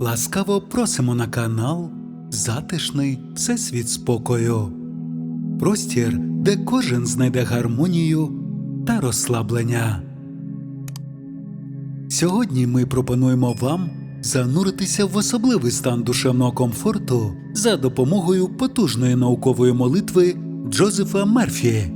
Ласкаво просимо на канал Затишний Всесвіт спокою. Простір, де кожен знайде гармонію та розслаблення. Сьогодні ми пропонуємо вам зануритися в особливий стан душевного комфорту за допомогою потужної наукової молитви Джозефа Мерфі.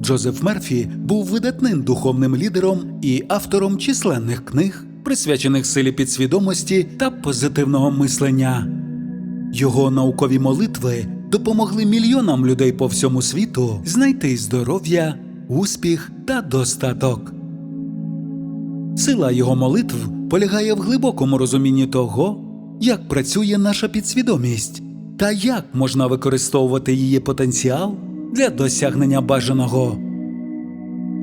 Джозеф Мерфі був видатним духовним лідером і автором численних книг, присвячених силі підсвідомості та позитивного мислення. Його наукові молитви допомогли мільйонам людей по всьому світу знайти здоров'я, успіх та достаток. Сила його молитв полягає в глибокому розумінні того, як працює наша підсвідомість та як можна використовувати її потенціал для досягнення бажаного.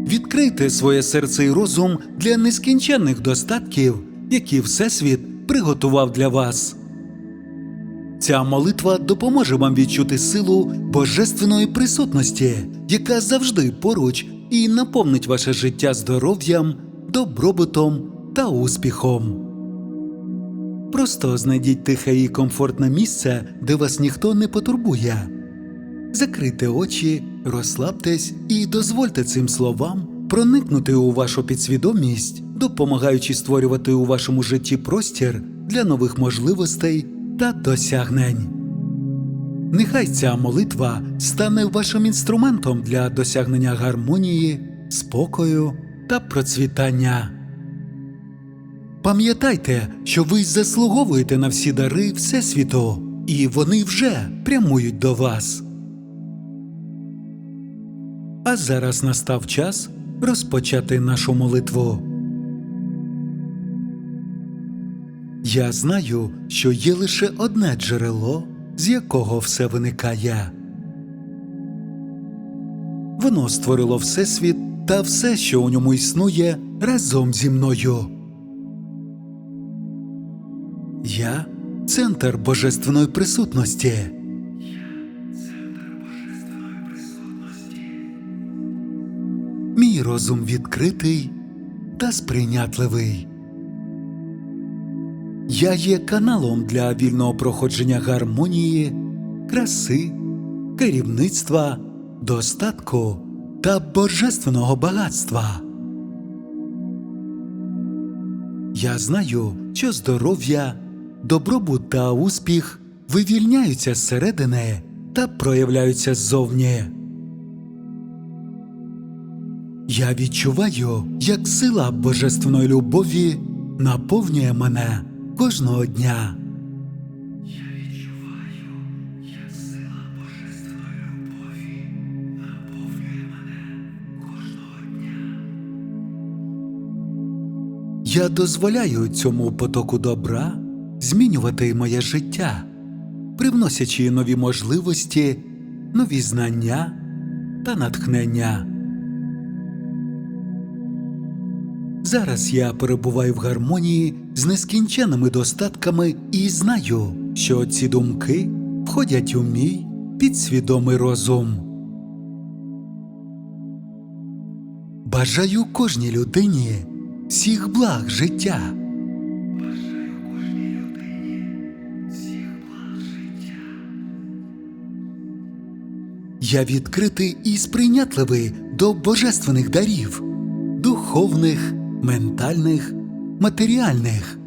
Відкрийте своє серце і розум для нескінченних достатків, які Всесвіт приготував для вас. Ця молитва допоможе вам відчути силу божественної присутності, яка завжди поруч і наповнить ваше життя здоров'ям, добробутом та успіхом. Просто знайдіть тихе і комфортне місце, де вас ніхто не потурбує. Закрийте очі, розслабтесь і дозвольте цим словам проникнути у вашу підсвідомість, допомагаючи створювати у вашому житті простір для нових можливостей та досягнень. Нехай ця молитва стане вашим інструментом для досягнення гармонії, спокою та процвітання. Пам'ятайте, що ви заслуговуєте на всі дари Всесвіту, і вони вже прямують до вас. А зараз настав час розпочати нашу молитву. Я знаю, що є лише одне джерело, з якого все виникає. Воно створило Всесвіт та все, що у ньому існує, разом зі мною. Я центр божественної присутності. Розум відкритий та сприйнятливий. Я є каналом для вільного проходження гармонії, краси, керівництва, достатку та божественного багатства. Я знаю, що здоров'я, добробут та успіх вивільняються зсередини та проявляються ззовні. Я відчуваю, як сила божественної любові наповнює мене кожного дня. Я дозволяю цьому потоку добра змінювати моє життя, привносячи нові можливості, нові знання та натхнення. Зараз я перебуваю в гармонії з нескінченними достатками і знаю, що ці думки входять у мій підсвідомий розум. Бажаю кожній людині всіх благ життя. Я відкритий і сприйнятливий до божественних дарів, духовних, ментальних, матеріальних,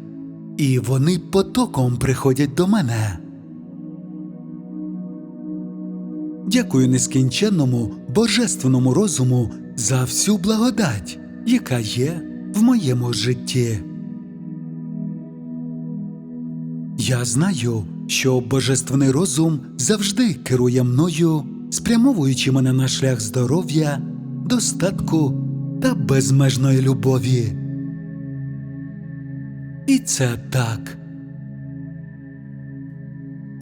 і вони потоком приходять до мене. Дякую нескінченному божественному розуму за всю благодать, яка є в моєму житті. Я знаю, що божественний розум завжди керує мною, спрямовуючи мене на шлях здоров'я, достатку та безмежної любові. І це так.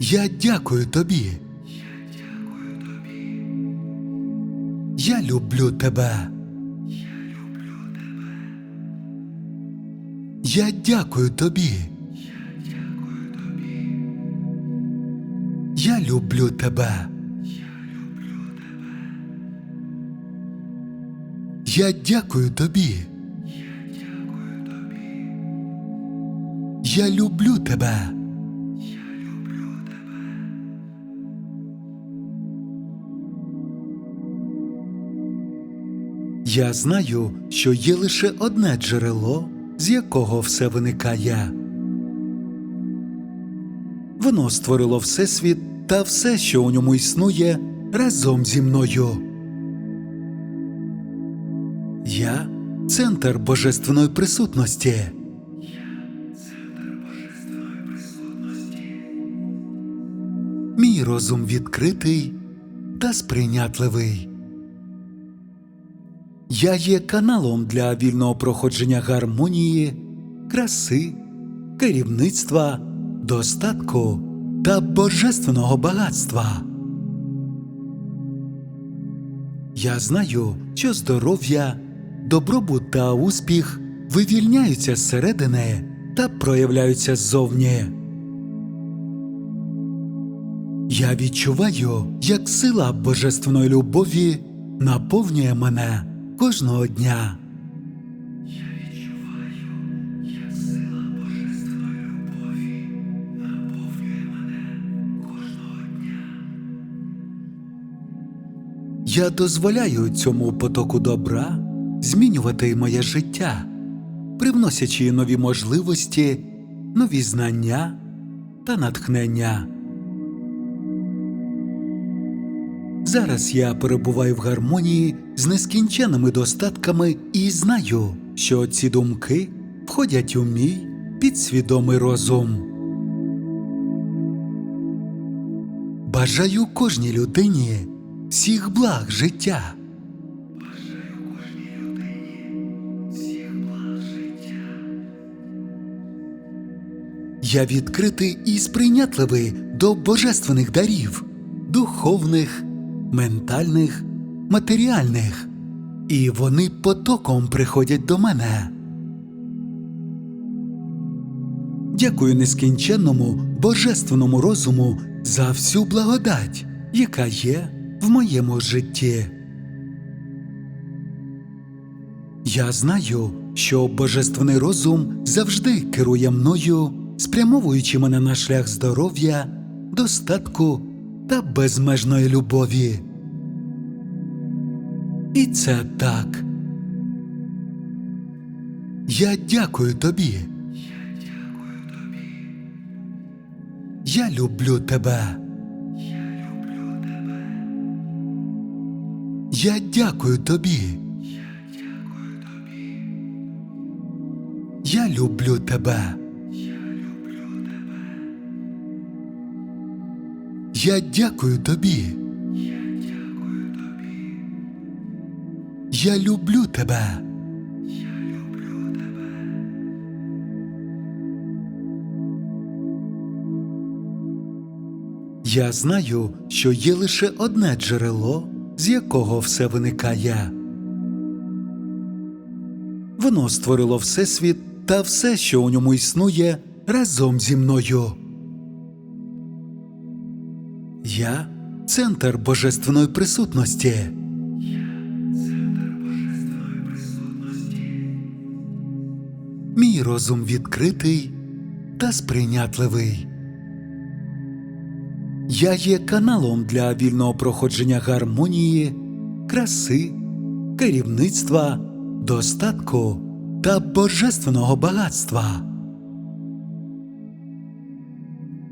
Я дякую тобі. Я люблю тебе. Я дякую тобі. Я люблю тебе. Я дякую тобі. Я люблю тебе. Я знаю, що є лише одне джерело, з якого все виникає. Воно створило Всесвіт та все, що у ньому існує, разом зі мною. Я центр божественної присутності. Мій розум відкритий та сприйнятливий. Я є каналом для вільного проходження гармонії, краси, керівництва, достатку та божественного багатства. Я знаю, що здоров'я, добробут та успіх вивільняються зсередини та проявляються ззовні. Я відчуваю, як сила божественної любові наповнює мене кожного дня. Я дозволяю цьому потоку добра змінювати моє життя, привносячи нові можливості, нові знання та натхнення. Зараз я перебуваю в гармонії з нескінченними достатками і знаю, що ці думки входять у мій підсвідомий розум. Бажаю кожній людині всіх благ життя. Я відкритий і сприйнятливий до божественних дарів, духовних, ментальних, матеріальних, і вони потоком приходять до мене. Дякую нескінченному божественному розуму за всю благодать, яка є в моєму житті. Я знаю, що божественний розум завжди керує мною, спрямовуючи мене на шлях здоров'я, достатку та безмежної любові. І це так. Я дякую тобі. Я люблю тебе. Я дякую тобі. Я люблю тебе. Я дякую тобі. Я люблю тебе. Я знаю, що є лише одне джерело, з якого все виникає. Воно створило Всесвіт та все, що у ньому існує, разом зі мною. Я центр божественної присутності. Мій розум відкритий та сприйнятливий. Я є каналом для вільного проходження гармонії, краси, керівництва, достатку та божественного багатства.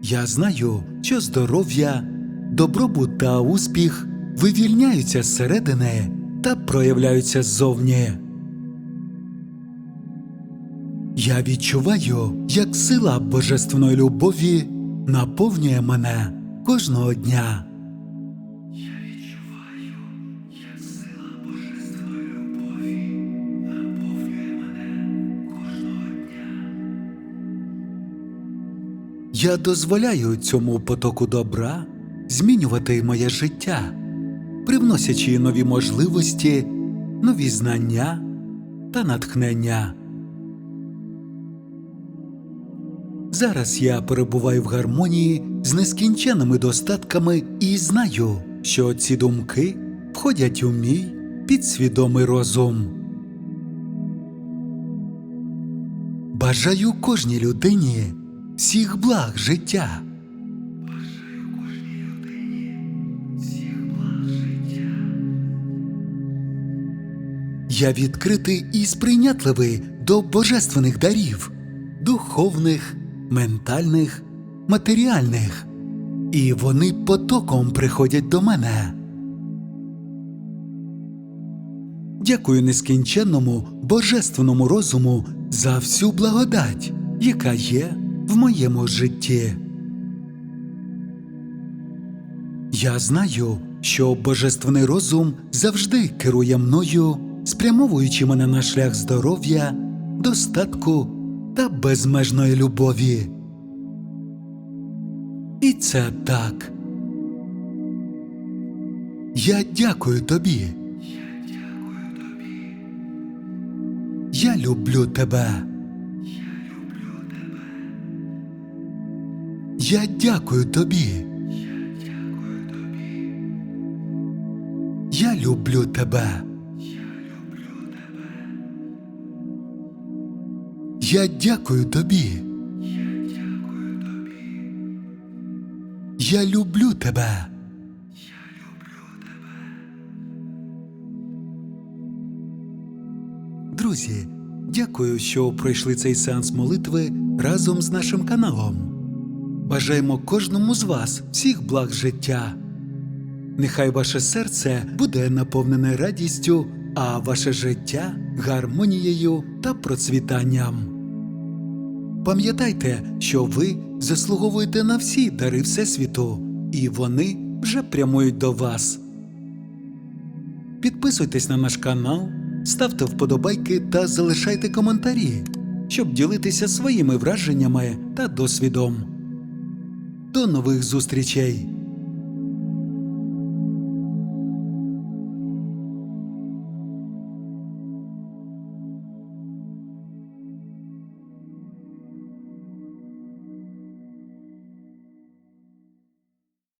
Я знаю, що здоров'я, добробут та успіх вивільняються зсередини та проявляються ззовні. Я відчуваю, як сила божественної любові наповнює мене кожного дня. Я дозволяю цьому потоку добра змінювати моє життя, привносячи нові можливості, нові знання та натхнення. Зараз я перебуваю в гармонії з нескінченними достатками і знаю, що ці думки входять у мій підсвідомий розум. Бажаю кожній людині всіх благ життя. Я відкритий і сприйнятливий до божественних дарів, духовних, ментальних, матеріальних, і вони потоком приходять до мене. Дякую нескінченному божественному розуму за всю благодать, яка є в моєму житті. Я знаю, що божественний розум завжди керує мною, спрямовуючи мене на шлях здоров'я, достатку та безмежної любові. І це так. Я дякую тобі. Я люблю тебе. Я дякую тобі. Я люблю тебе. Я дякую тобі. Я люблю тебе. Друзі, дякую, що пройшли цей сеанс молитви разом з нашим каналом. Бажаємо кожному з вас всіх благ життя. Нехай ваше серце буде наповнене радістю, а ваше життя гармонією та процвітанням. Пам'ятайте, що ви заслуговуєте на всі дари Всесвіту, і вони вже прямують до вас. Підписуйтесь на наш канал, ставте вподобайки та залишайте коментарі, щоб ділитися своїми враженнями та досвідом. До нових зустрічей!